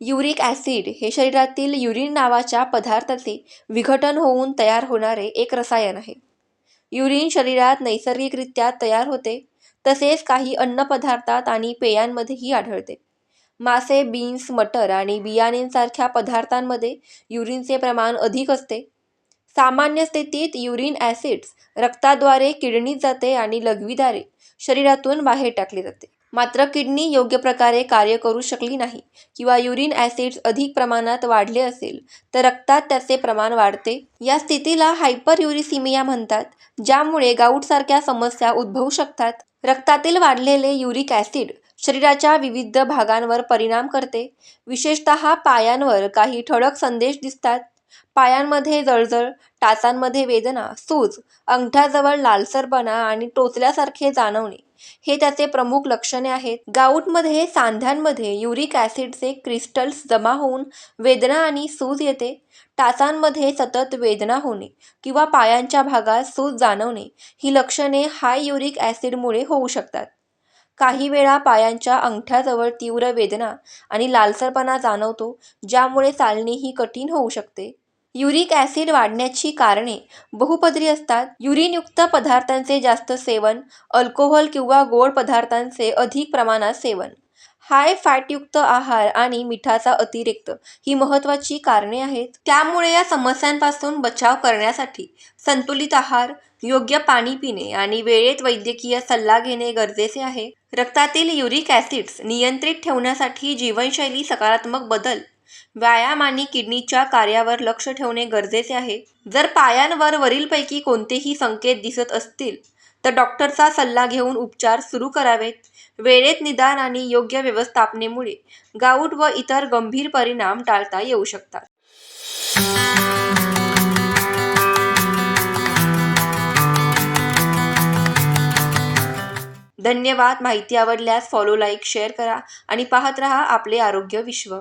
Uric acid हे शरीरातील urine नावाच्या पदार्थाचे विघटन होऊन तयार होणारे एक रसायन आहे. युरिन शरीरात नैसर्गिकरित्या तयार होते तसेच काही अन्नपदार्थात आणि पेयांमध्येही आढळते. मासे बीन्स मटर आणि बियाणेंसारख्या पदार्थांमध्ये युरिनचे प्रमाण अधिक असते. सामान्य स्थितीत युरिन ॲसिड्स रक्ताद्वारे किडनीत जाते आणि लघवीद्वारे शरीरातून बाहेर टाकले जाते. मात्र किडनी योग्य प्रकारे कार्य करू शकली नाही किंवा युरिन ॲसिड्स अधिक प्रमाणात वाढले असेल तर रक्तात त्याचे प्रमाण वाढते. या स्थितीला हायपरयुरिसिमिया म्हणतात ज्यामुळे गाऊटसारख्या समस्या उद्भवू शकतात. रक्तातील वाढलेले युरिक ॲसिड शरीराच्या विविध भागांवर परिणाम करते. विशेषतः पायांवर काही ठळक संदेश दिसतात. पायांमध्ये जळजळ टाचांमध्ये वेदना सूज अंगठ्याजवळ लालसरपणा आणि टोचल्यासारखे जाणवणे. हे त्याचे प्रमुख लक्षणे आहेत. गाऊटमध्ये सांध्यांमध्ये युरिक ॲसिडचे क्रिस्टल्स जमा होऊन वेदना आणि सूज येते. टाचांमध्ये सतत वेदना होणे किंवा पायांच्या भागात सूज जाणवणे ही लक्षणे हाय युरिक ॲसिडमुळे होऊ शकतात. काही वेळा पायांच्या अंगठ्याजवळ तीव्र वेदना आणि लालसरपणा जाणवतो ज्यामुळे चालणेही कठीण होऊ शकते. युरिक ॲसिड वाढण्याची कारणे बहुपदरी असतात. युरिनयुक्त पदार्थांचे जास्त सेवन अल्कोहोल किंवा गोड पदार्थांचे अधिक प्रमाणात सेवन. हाय फॅटयुक्त आहार आणि मिठाचा अतिरेक ही महत्त्वाची कारणे आहेत. त्यामुळे या समस्यांपासून बचाव करण्यासाठी संतुलित आहार योग्य पाणी पिणे आणि वेळेत वैद्यकीय सल्ला घेणे गरजेचे आहे. रक्तातील युरिक ॲसिड्स नियंत्रित ठेवण्यासाठी जीवनशैली सकारात्मक बदल व्यायाम आणि किडनीच्या कार्यावर लक्ष ठेवणे गरजेचे आहे. जर पायांवर वरीलपैकी कोणतेही संकेत दिसत असतील तर डॉक्टरचा सल्ला घेऊन उपचार सुरू करावेत. वेळेत निदान आणि योग्य व्यवस्थापनेमुळे गाऊट व इतर गंभीर परिणाम टाळता येऊ शकतात. धन्यवाद. माहिती आवडल्यास फॉलो लाईक शेअर करा आणि पाहत रहा आपले आरोग्य विश्व.